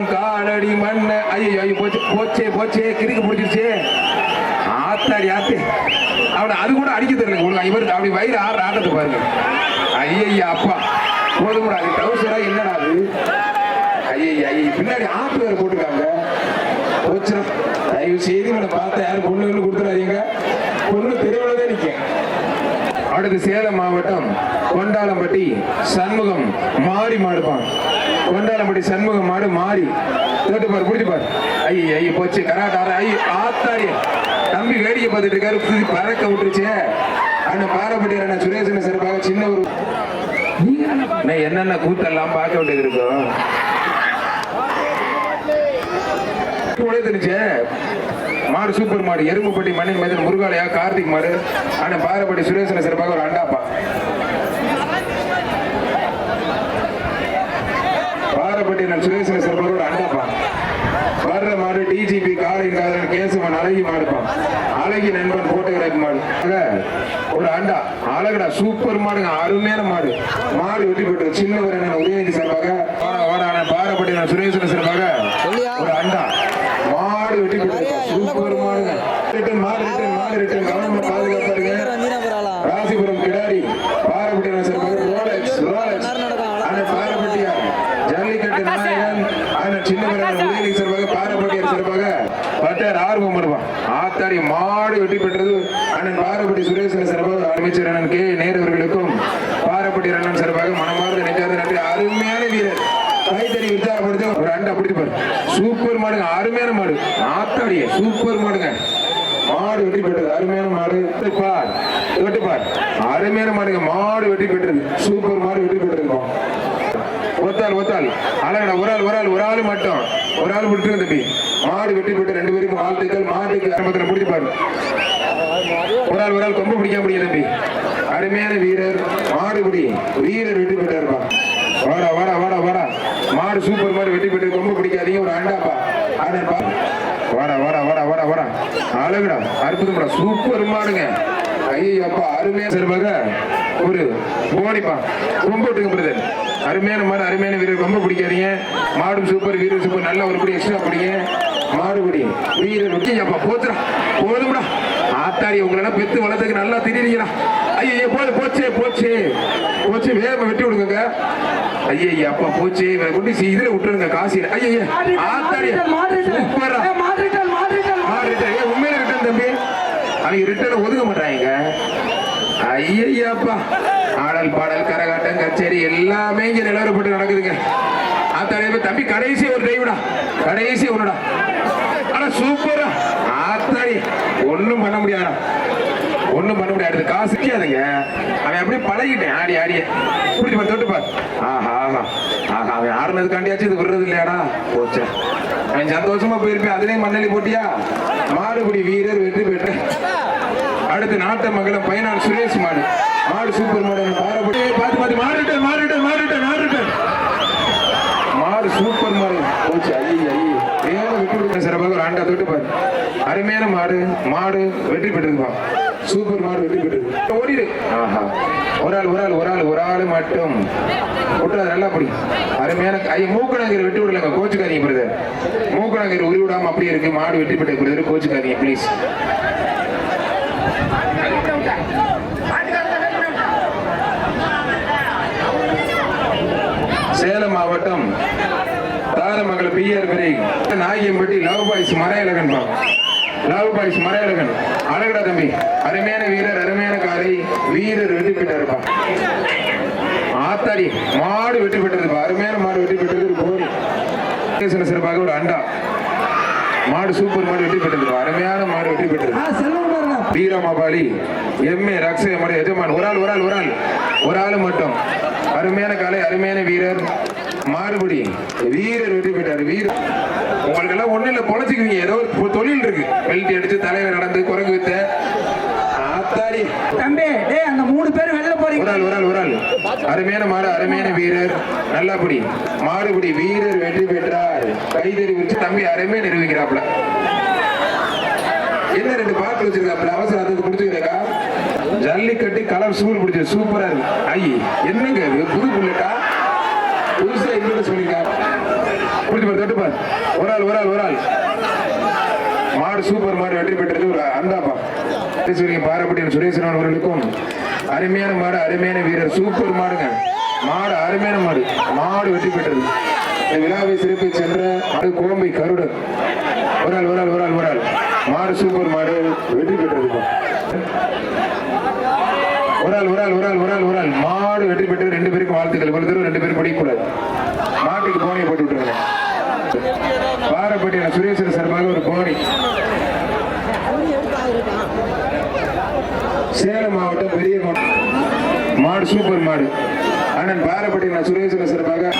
காலடி மண்ணு ஐயோ ஐயோ போச்சு போச்சே போச்சே கிறுக்கு பிடிச்சிருச்சு. ஆத்தாடி ஆத்து. அவனை அது கூட அடிக்க தெரியல ஒழுங்கா இவர் அப்படி வயிறு ஆடுற ஆட்டத்தை பாருங்க. ஐயய்யா அப்பா. போதும்டா அது டவுசரா என்னடா அது? ஐயய்யா ஐயா பின்னாடி ஆப்பு வேற போட்டுருக்காங்க. போச்சுடா தயவு செய்து இவனை பார்த்தா யாரும் பொண்ணு கொடுத்துடாதீங்க பொண்ணு தெருவில் தான் அடுத்து சேலம் மாவட்டம் கொண்டாலம்பட்டி சண்முகம் மாறி மாடுப்பான் கொண்டாலம்பட்டி சண்முகம் மாடு மாறி. தோட்டு பாரு பிடிச்சு ஐய ஐய போச்சு. கராட்டார ஐய ஆத்தாடி தம்பி வேடிக்கை பார்த்துட்டு இருக்காரு பறக்க விட்டுருச்சே. அண்ணன் பாரப்பட்டி அண்ணன் சுரேசன் சிறப்பாக சின்ன ஒரு நான் என்னென்ன கூத்தெல்லாம் பார்க்க வேண்டியது இருக்கும் உழைத்துனுச்சே மாடு சூப்பர் மாடு எறும்புப்பட்டி மண்ணின் மேதன் முருகாலயா கார்த்திக் மாடு அண்ணன் பாரப்பட்டி சுரேசன சிறப்பாக ஒரு அண்டாப்பா. பாரப்பட்டி நான் சுரேசன சிறப்பாக ஒரு அண்டாப்பா. வர்ற மாடு டிஜிபி காரின் காதலன் கேசவன் அழகி மாடுப்பான் அழகி நண்பன் போட்டோகிராஃபி மாடு. ஒரு அண்டா. அழகுடா சூப்பர் மாடுங்க அருமையான மாடு. மாடு வெற்றி போட்டு சின்னவர் என்ன உதயநிதி சார்பாக. வாடா வாடா பாரப்பட்டி நான் சுரேசன சிறப்பாக ஒரு அண்டா மாடு வெட்டி போட்டு சூப்பர் மாடுங்க ரிட்டன் மாடு ரிட்டன் மாடு ரிட்டன் கவனமா பாதுகாப்பா இருங்க ராசிபுரம் கிடாரி பாரப்பட்டியான சிறப்பாக ரோலெக்ஸ் ரோலெக்ஸ் அண்ணன் பாரப்பட்டியார் ஜல்லிக்கட்டு நாயகன் அண்ணன் சின்னவரன் உதயநிதி சிறப்பாக பாரப்பட்டியார் சிறப்பாக பட்டார் ஆர்வம் வருவான் ஆத்தாடி மாடு வெற்றி பெற்றது அண்ணன் பாரப்பட்டி சுரேசன் சிறப்பாக அமைச்சர் அண்ணன் கே நேரு அவர்களுக்கும் பாரப்பட்டி அண்ணன் சிறப்பாக மனமார்ந்த நெஞ்சார்ந்த நன்றி. அருமையான வீரர். கைத்தறி உற்சாகப்படுத்தி ஒரு அண்டை பிடிப்பாரு சூப்பர் மாடுங்க அருமையான மாடு. ஆத்தாடிய சூப்பர் மாடுங்க. மாடு வெட்டி பெற்றது அருமையான மாடு. பார் வெட்டுப்பார் அருமையான மாடுங்க மாடு வெட்டி பெற்றது. சூப்பர் மாடு வெட்டி பெற்றிருக்கோம். ஒத்தாள் ஒத்தாள். அழகடா ஒரு ஆள் ஒரு ஆள் ஒரு ஆள் மட்டும். ஒரு ஆள் விட்டுருங்க தம்பி. மாடு வெட்டி போட்டு ரெண்டு பேருக்கும் வாழ்த்துக்கள் மாட்டுக்கு ஆரம்பத்தில் முடிச்சு ஒரு ஆள் ஒரு ஆள் கொம்பு பிடிக்க முடியும் தம்பி. அருமையான வீரர் மாடு பிடி வீரர் வெட்டி பெற்றாருப்பா வாடா வாடா வாடா வாடா. மாடு சூப்பர் மாடு வெட்டி போட்டு கொம்பு பிடிக்காதீங்க ஒரு அண்டாப்பா ஆடப்பா வாடா வாடா வாடா வாடா வாடா. அழகுடா அற்புதம்டா. சூப்பர் மாடுங்க. ஐயோ அப்பா அருமையா சிறப்பாக ஒரு போனிப்பா கொம்பு விட்டுங்க பிரதர் அருமையான மாடு அருமையான வீரர். கொம்பு பிடிக்காதீங்க. மாடும் சூப்பர் வீரர் சூப்பர் நல்ல ஒரு படி எக்ஸ்ட்ரா பிடிங்க மாடு பிடி வீரர் விட்டு அப்பா போச்சுடா போதும்டா. ஆத்தாடி உங்களெல்லாம் பெத்து வளர்த்துக்கு நல்லா திடீங்களா ஐயோ போது போச்சே போச்சே. போச்சு வேகமா வெட்டி விடுங்க ஐயா அப்பா போச்சு. இவரை கொண்டு இதுல விட்டுருங்க காசில ஐயா ஏன் உண்மையில ரிட்டர்ன் தம்பி. அவங்க ரிட்டர்ன் ஒதுக்க மாட்டாங்க ஐயய்யாப்பா ஆடல் பாடல் கரகாட்டம் கச்சேரி எல்லாமே இங்க நிலவரப்பட்டு நடக்குதுங்க. ஆத்தாடி தம்பி கடைசி ஒரு டிரைவ்டா கடைசி ஒண்ணுடா. ஆனா சூப்பரா ஆத்தாடி ஒண்ணும் பண்ண முடியாதா? ஒண்ணும் பண்ண முடியாது. காசு கிடையாதுங்க. அவன் அப்படியே பழகிட்டேன். ஆடி ஆடிய புரிஞ்சு பார்த்து தொட்டு ஆஹா ஆஹா. ஆஹா அவன் ஆடுனதுக்காண்டியாச்சும் இது விடுறது இல்லையாடா? போச்சே. அவன் சந்தோஷமா போயிருப்பேன். அதுலேயும் மண்ணலி போட்டியா? மாறுபடி வீரர் வெற்றி பெற்ற அடுத்து நாட்ட மங்கலம் பையனார் சுரேஷ் மாடு. மாடு சூப்பர் மாடு பாரபடி பார்த்து பார்த்து மாறிட்ட மாறிட்டேன் மாறிட்டேன் மாறிட்டேன் மாடு சூப்பர் மாடு. போச்சு ஐயோ ஐயோ ஏன் விட்டு விடுங்க சிறப்பாக ஒரு ஆண்டா தொட்டு பாரு. அருமையான மாடு. மாடு வெற்றி பெற்றிருப்பா. சூப்பர் மாடு வெற்றி பெற்றது ஓடிடு. ஆஹா. ஒரு ஆள் ஒரு ஆள் ஒரு ஆள் ஒரு ஆள் மட்டும். விட்டுறது நல்லா பிடிக்கும் அருமையான ஐய மூக்கணாங்கர் வெட்டி விடலங்க கோச்சுக்காதீங்க பிரதர். மூக்கணாங்கர் உரி விடாம அப்படியே இருக்கு. மாடு வெற்றி பெற்ற பிரதர் கோச்சுக்காதீங்க ப்ளீஸ் சேலம் மாவட்டம் தாரமங்கலம் பிஆர் பிரி நாயகம்பட்டி லவ் பாய்ஸ் மறையழகன் பா லவ் பாய்ஸ் மறையழகன். அழகடா தம்பி. அருமையான வீரர் அருமையான காலை வீரர் வெற்றி பெற்றாருப்பா ஆத்தாடி மாடு வெற்றி பெற்றதுப்பா அருமையான மாடு வெற்றி பெற்றது போரி. சிறப்பாக ஒரு அண்டா. மாடு சூப்பர் மாடு வெற்றி பெற்றதுப்பா அருமையான மாடு வெற்றி பெற்றது வீரமாபாலி. எம்ஏ ரக்ஷய மாடு எஜமான். ஒரு ஆள் ஒரு ஆள் ஒரு ஆள். ஒரு ஆள் மட்டும். அருமையான காலை அருமையான வீரர். மாறுபடி. வீரர் வெற்றி பெற்றார். வீரர் உங்களுக்கு எல்லாம் ஒண்ணு இல்ல பொழைச்சிக்குவீங்க. ஏதோ ஒரு தொழில் இருக்கு. பெல்ட் அடிச்சு தலையில நடந்து குரங்கு வித்த. ஆத்தாடி. தம்பி டேய் அந்த மூணு பேரும் வெளில போறீங்க. ஒரு ஆள் ஒரு ஆள் ஒரு ஆள். அருமையான மாடு அருமையான வீரர். நல்லபடி. மாடுபடி வீரர் வெற்றி பெற்றார். கைதறி வச்சு தம்பி அருமையா நிரூபிக்கிறாப்ல என்ன ரெண்டு பாட்டு வச்சிருக்காப்ல அவசரம் அதுக்கு பிடிச்சிருக்கா ஜல்லிக்கட்டு கலர் ஸ்கூல் பிடிச்சது. சூப்பரா இருக்கு. ஐ என்னங்க இது? புது புல்லட்டா? புதுசா இன்வெஸ்ட் பண்ணிருக்கா? பிடிச்சி பாரு தட்டு பாரு. ஒரு ஆள் ஒரு ஆள் ஒரு ஆள். மாடு சூப்பர் மாடு வெற்றி பெற்றது ஒரு அந்தாப்பா. பேசுவீங்க பாரப்பட்டியின் சுரேசன் அவர்களுக்கும் அருமையான மாடு அருமையான வீரர். சூப்பர் மாடுங்க. மாடு அருமையான மாடு. மாடு வெற்றி பெற்றது. இந்த விழாவை சிறப்பி சென்ற மாடு கோம்பை கருடன். ஒரு ஆள் ஒரு ஆள் ஒரு ஆள் ஒரு ஆள். மாடு சூப்பர் மாடு வெற்றி பெற்றது ஒரு ஆள் ஒரு ஆள் ஒரு ஆள் ஒரு ஆள் ஒரு ஆள். மாடு வெற்றி பெற்றது ரெண்டு பேருக்கும் வாழ்த்துக்கள். ஒரு தடவை ரெண்டு பேரும் படிக்கக்கூடாது. மாட்டுக்கு போனியை போட்டு விட்டுருங்க. பாரப்பட்டியான சுரேசன் சார்பாக ஒரு போனி. சேலம் மாவட்டம் பெரிய மாடு சூப்பர் மாடு. அண்ணன் பாரப்பட்டியான சுரேசன் சார்பாக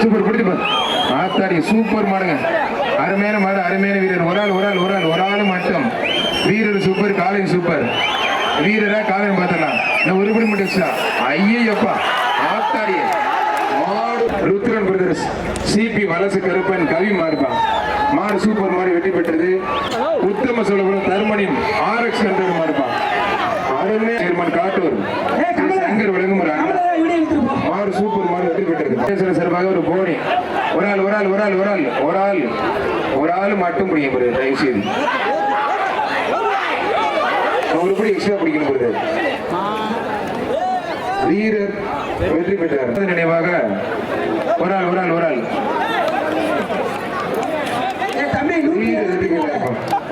சூப்பர் பிடிச்சு ஆத்தாடி சூப்பர் மாடுங்க. அருமையான மாடு அருமையான வீரர். ஒரு ஆள் ஒரு ஆள் ஒரு ஆள். ஒரு ஆள் மட்டும். வீரர் சூப்பர் காலையும் சூப்பர் வீரரா காலையும் பார்த்தலாம் இந்த உருப்படி மட்டும். ஐயையப்பா ஆத்தாடியே. ருத்ரன் பிரதர்ஸ் சிபி வலசு கருப்பன் கவி மாடுப்பா மாடு சூப்பர் மாடு வெற்றி பெற்றது. உத்தம சோழபுரம் தர்மனின் ஆர்எக்ஸ் என்ற மாடுப்பா அருமையான நிர்மன் காட்டூர். சங்கர் விளங்கும் ஒரு அண்ணன் கமலா, வீடியோ எடுத்துட்டு போ. மாடு சூப்பர் மாடு வெற்றி பெற்றது. பேசுற சார்பாக ஒரு போனி. ஆள் ஒரு ஆள் ஒரு ஆள் ஒரு ஆள். ஒரு ஆள் மட்டும் பிடிக்க போறது தயவு செய்து ஒரு படி எக்ஸ்ட்ரா பிடிக்கணும் போறது வீரர் வெற்றி பெற்றார். நினைவாக ஒரு ஆள் ஒரு ஆள் ஒரு ஆள். தம்பி வீரர் வெற்றி பெற்றார்.